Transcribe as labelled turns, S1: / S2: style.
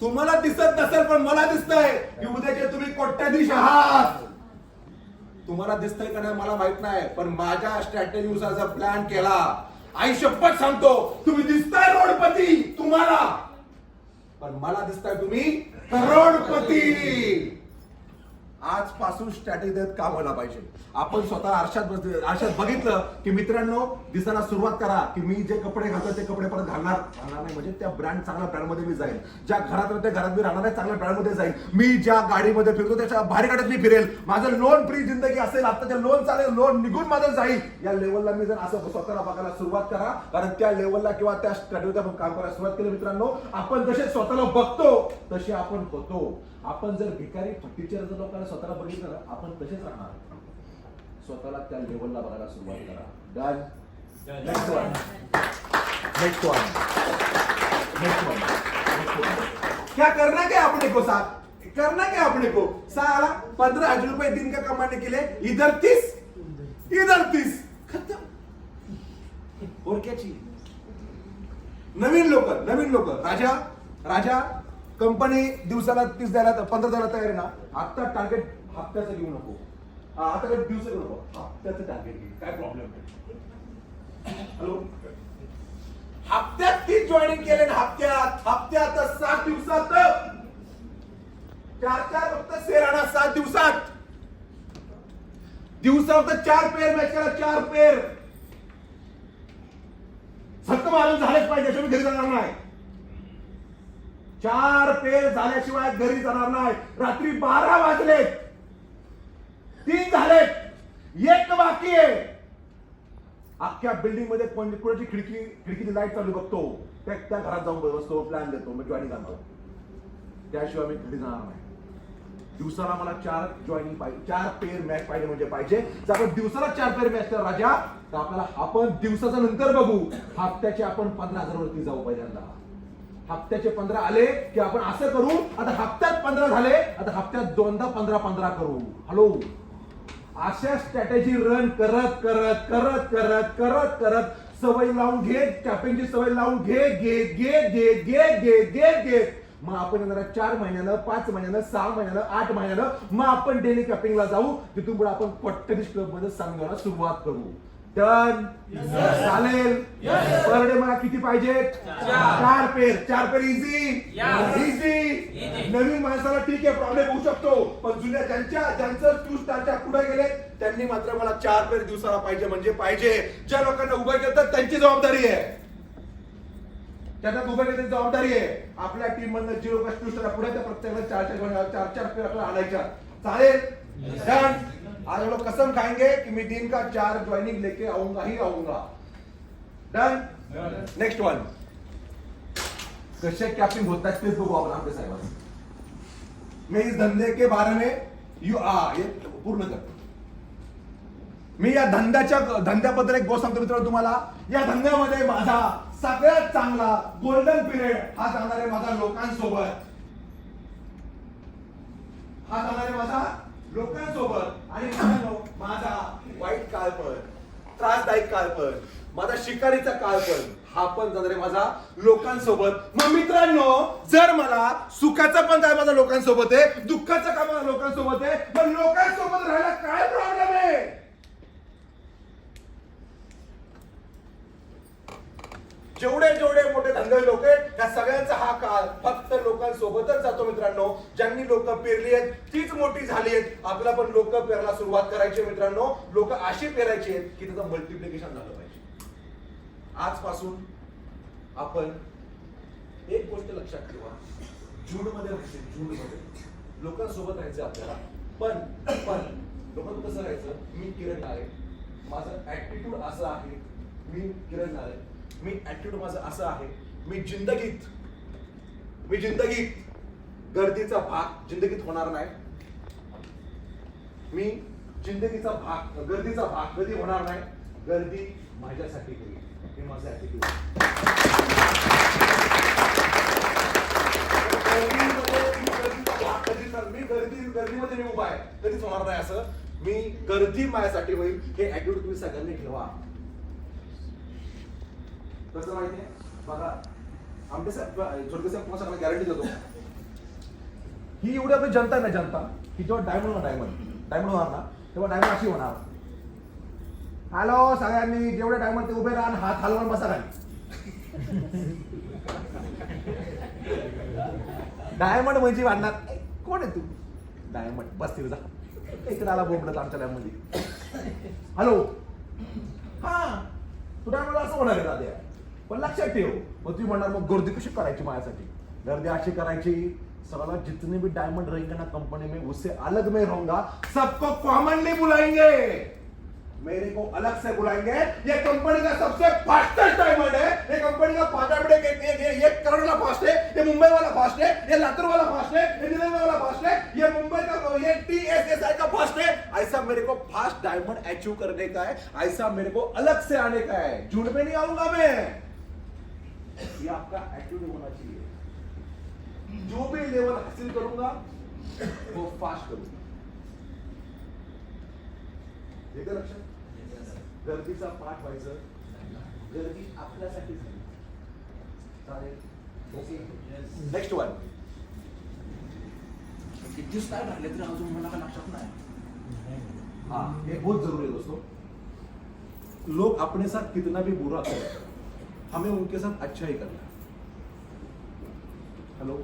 S1: तुम्हाला दिसत नसेल पण मला दिसतंय. की उद्याचे तुम्ही कोट्याधीश आहात. तुम्हाला दिसतंय का नाही मला माहीत नाही. पण माझ्या स्ट्रॅटेजीनुसार प्लॅन केला. आई शपथ सांगतो. तुम्ही दिसताय रोडपती तुम्हाला. पण मला दिसताय तुम्ही करोडपती. आजपासून स्ट्रॅटेजी देत काम व्हायला पाहिजे. आपण स्वतः आरशात बस- आरशात बघितलं की मित्रांनो दिसायला सुरुवात करा की मी जे कपडे घालतो ते कपडे परत घालणार घालणार नाही. म्हणजे त्या ब्रँड चांगल्या ब्रँडमध्ये मी जाईल ज्या घरात त्या घरात मी राहणार चांगल्या ब्रँडमध्ये जाईल मी ज्या गाडीमध्ये फिरतो त्याच्या भारी गाडीत मी फिरेल. माझं लोन फ्री जिंदगी असेल आता ते लोन चालेल लोन निघून माझं जाईल. या लेवलला मी जर असं स्वतःला बघायला सुरुवात करा कारण त्या लेवलला किंवा त्या स्ट्रॅटेजीवर आपण काम करायला सुरुवात केली मित्रांनो आपण जसे स्वतःला बघतो तसे आपण होतो. आपण जर भिकारी फटीचर जर लोकांना स्वतःला बघितलं ना आपण तसेच राहणार. स्वतःला त्या लेवलला बघायला सुरुवात करा. Done next one next one next one क्या करना क्या अपने को साहब? करना क्या अपने को? साला पंद्रह हजार रुपए दिन का कमाने के लिए इधर तीस इधर तीस। खत्म। और क्या चाहिए? नवीन लोक नवीन लोक राजा राजा कंपनी दिवसाला तीस द्यायला पंधरा द्यायला तयार आहे ना? आत्ता टार्गेट हप्त्याचं घेऊ नको. हा, आता काही दिवस घेऊ नको. हप्त्याचं टार्गेट घे. काय प्रॉब्लेम नाही. हॅलो हप्त्यात तीच जॉईनिंग केले ना हप्त्यात हप्त्यात सात दिवसात. चार चार फक्त सेराणा सात दिवसात. दिवसा फक्त चार पेर मॅच करा चार पेर झक्क मारून झालेच पाहिजे घरी जाणार नाही. चार पेर झाल्याशिवाय घरी जाणार नाही. रात्री बारा वाजले. तीन झाले एक बाकी आहे. अख्ख्या बिल्डिंगमध्ये कोण- कोणाची खिडकी खिडकीची लाइट चालू बघतो. त्या त्या घरात जाऊन बसतो प्लॅन देतो. मग जॉईनिंग आणतो त्याशिवाय मी घरी जाणार नाही. दिवसाला मला चार जॉईनिंग पाहिजे चार पेअर मॅच पाहिजे म्हणजे पाहिजे. जर आपण दिवसाला चार पेअर मॅच तर राजा तर आपल्याला आपण दिवसाचा नंतर बघू. हप्त्याचे आपण पंधरा हजार वरती जाऊ पहिल्यांदा. हप्त्याचे पंधरा आले की आपण असं करू आता हप्त्यात पंधरा झाले आता हप्त्यात दोनदा पंधरा पंधरा करू. हॅलो अशा स्ट्रॅटेजी रन करत करत करत करत करत करत सवय लावून घेत टॅपिंगची सवय लावून घे घे घे घे घे घे घे घे. मग आपण येणाऱ्या चार महिन्यानं पाच महिन्यानं सहा महिन्यानं आठ महिन्यानं मग आपण डेली कॅपिंगला जाऊ. तिथून पुढे आपण कोट्टडीश क्लबमध्ये सांगायला सुरुवात करू. डन. चालेल. पर डे मला किती पाहिजेत? चार. पेर. चार पेर इझी इझी नवीन माणसाला ठीक आहे प्रॉब्लेम होऊ शकतो. पण जुन्या ज्यांच्या ज्यांचं टू स्टारच्या पुढे गेले त्यांनी मात्र मला चार पेर दिवसाला पाहिजे म्हणजे पाहिजे. ज्या लोकांना उभं केलं त्यांची जबाबदारी आहे. त्याच्यात उभं केली जबाबदारी आहे. आपल्या टीम मधनं टू स्टार पुढे त्या प्रत्येकाला चार चार चार चार पेर आपल्याला आणायच्या. चालेल? डन आज हम लोग कसम खाएंगे कि मैं दिन का चार ज्वाइनिंग लेके आऊंगा ही आऊंगा। डन नेक्स्ट वन कसे कॅपिंग होतात तेच बघू आपण आपल्या साहेबांना मैं इस धंधे के बारे में यू आ ये पूर्ण कर। मी या धंद्याच्या धंद्याबद्दल एक गोष्ट सांगतो मित्रांनो तुम्हाला या धंद्यामध्ये माझा सगळ्यात चांगला गोल्डन पिरियड हा जाणार आहे माझा लोकांसोबत. हा जाणार आहे माझा लोकांसोबत आणि माझा वाईट काळ पण त्रासदायक काळ पण माझा शिकारीचा काळ पण हा पण जाणार आहे माझा लोकांसोबत. मग मित्रांनो जर मला सुखाचा पण काय माझा लोकांसोबत आहे दुःखाचा काय माझा लोकांसोबत आहे मग लोकांसोबत राहायला काय प्रॉब्लेम आहे जेवढे जेवढे मोठे धंदे लोक आहेत त्या सगळ्यांचा हा काळ फक्त लोकांसोबतच जातो मित्रांनो. ज्यांनी लोक पेरली आहेत तीच मोठी झाली आहेत. आपल्याला पण लोक पेरायला सुरुवात करायची मित्रांनो. लोक अशी पेरायची आहेत की त्याचं मल्टिप्लिकेशन झालं पाहिजे. आजपासून आपण एक गोष्ट लक्षात ठेवा. जून मध्ये राहायचे म्हणजे जून मध्ये लोकांसोबत राहायचं आपल्याला. पण पण लोकांना कसं राहायचं? मी किरण आहे माझं ऍटिट्यूड असं आहे. मी किरण आहे मी ॲटिट्यूड माझं असं आहे मी जिंदगीत मी जिंदगीत गर्दीचा भाग जिंदगीत होणार नाही. मी जिंदगीचा भाग गर्दीचा भाग कधी होणार नाही? गर्दी माझ्यासाठी होईल. हे माझं ॲटिट्यूड मी भाग मी गर्दी गर्दीमध्ये मी उभा आहे. कधीच होणार नाही असं. मी गर्दी माझ्यासाठी होईल. हे ऍटिट्यूड तुम्ही सगळ्यांनी ठेवा. कसं माहितीये? बघा आमच्या साहेब झोडके साहेब तुम्हाला गॅरंटी देतो. ही एवढी आपली जनता आहे ना जनता ही जेव्हा डायमंड होणार डायमंड डायमंड होणार ना तेव्हा डायमंड अशी होणार. हॅलो सगळ्यांनी जेवढे डायमंड ते उभे राहा हात हलवून बसा खाली. डायमंड म्हणजे वाढणार. कोण आहे तू? डायमंड बस तिथे जा. इकडे आला बोबडत आमच्या लॅबमध्ये हॅलो हा तू डायमंड असं होणार आहे दादा पण लक्षात ठेव मग तुम्ही म्हणणार मग गर्दी कशी करायची माझ्यासाठी? गर्दी अशी करायची साला जितने भी डायमंड रहेंगे ना कंपनी में उससे अलग में रहूँगा सबको कॉमनली बुलाएँगे। मेरे को अलग से बुलाएँगे। ये कंपनी का सबसे फास्टेस्ट डायमंड है। ये कंपनी का पाँच डायमंड है ये, करोड़ वाला फास्ट है ये मुंबई वाला फास्ट है ये लातूर वाला फास्ट है ये दिल्ली वाला फास्ट है ये मुंबई का ये टीएसएसआई का फास्ट है। ऐसा मेरे को फास्ट डायमंड अचीव करने का है ऐसा मेरे को अलग से आने का है। झूठ में नहीं आऊँगा मैं। ये आपका एटीट्यूड होना चाहिए। जो भी लेवल हासिल करूंगा वो फास्ट करूंगा। येतं लक्षात गर्दीचा पाठ व्हायचं गर्दी आपल्यासाठी चालेल ओके? नेक्स्ट वन किती दिवस काय राहिले तरी अजून मला लक्षात नाही. हाँ ये बहुत जरूरी है दोस्तों. लोग अपने साथ कितना भी बुरा करें हमें उनके साथ अच्छा ही करना है। हेलो